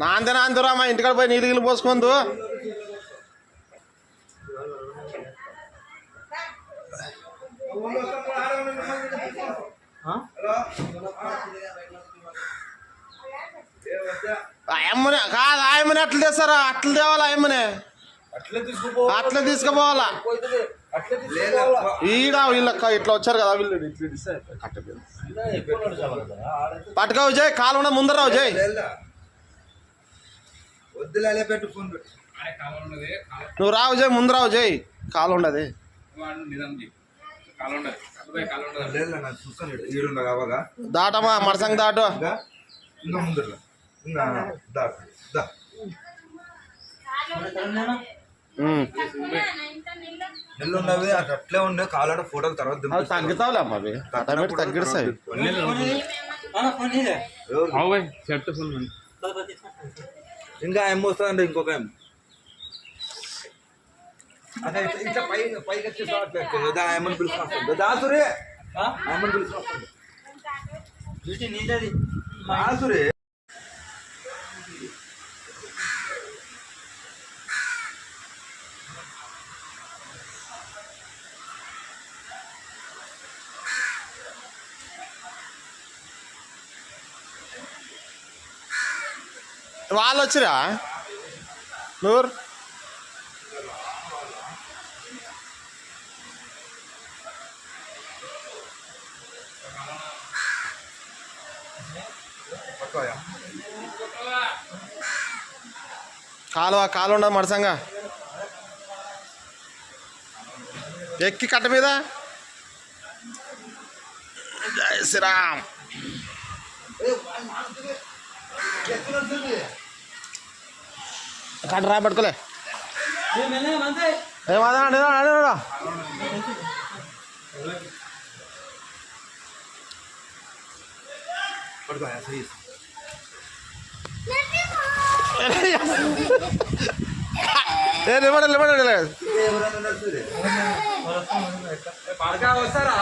నాందే నాందిరా మా ఇంటికాడ పోయి నీళ్ళు గిల్లు పోసుకుందు. ఆయమ్మనే కాదు ఆయమ్మని అట్లా తెస్తారా అట్లా తేవాలా ఆయమ్మనే అట్లే తీసుకుపోవాలి? ఈడ వీళ్ళకి ఇట్లా వచ్చారు కదా వీళ్ళు ఇట్లా కట్టలేదు పట్టుకో జై కాలు ఉన్న ముందర రావు జై వద్దులే పెట్టు ఫోన్ నువ్వు రావు జై ముందు రావు జై కాలు ఉండదు. దాటమా మడసంగ దాటు. ఇంకా నెల్లు ఉన్నవి అటు అట్లే ఉండే కాలాడ ఫోటోలు తర్వాత అవి. తగ్గుతావులే అమ్మ అవి. ఆటోమేటిక్ తగ్గిస్తాయి. ఎవరు? ఇంకా ఏం వస్తుందండి ఇంకొక ఏం అదే ఇట్లా- పై పైకి వచ్చేస్తా అట్లా ఎక్కువ. దా ఏమని పిలుచుకొస్తాడు దా సురే! ఏమని పిలుచుకొస్తాడు దా సురే! వాళ్ళు వచ్చిరా నూర్? పట్టుకోయా కాలువ కాలు ఉండదు మడసంగా. ఎక్కి కట్ట మీద. జై శ్రీరామ్. కట్ట రా పట్టుకోలే ఏమదా నిలబడ వస్తారా?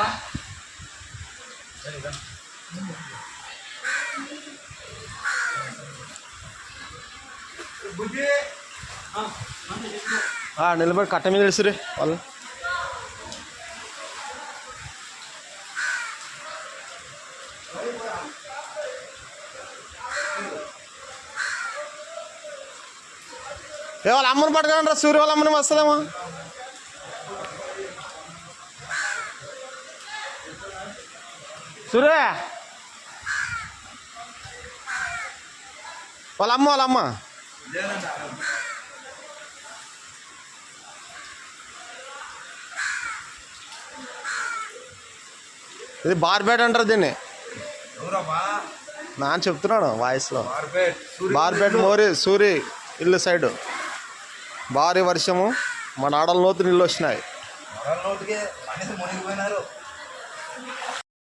నిలబడి కట్ట మీద తెలుసురే వాళ్ళు ఏ వాళ్ళ అమ్మని పట్టుకోండి రా సూర్య వాళ్ళ అమ్మని వస్తుందేమో. సూర్య వాళ్ళ అమ్మ వాళ్ళ అమ్మ. ఇది బార్బేట్ అంటారు దీన్ని. నాన్న చెప్తున్నాడు వాయిస్లో. బార్బేట్ మోరి సూరి ఇల్లు సైడు. భారీ వర్షము మన ఆడల లోతు నీళ్ళు వచ్చినాయి.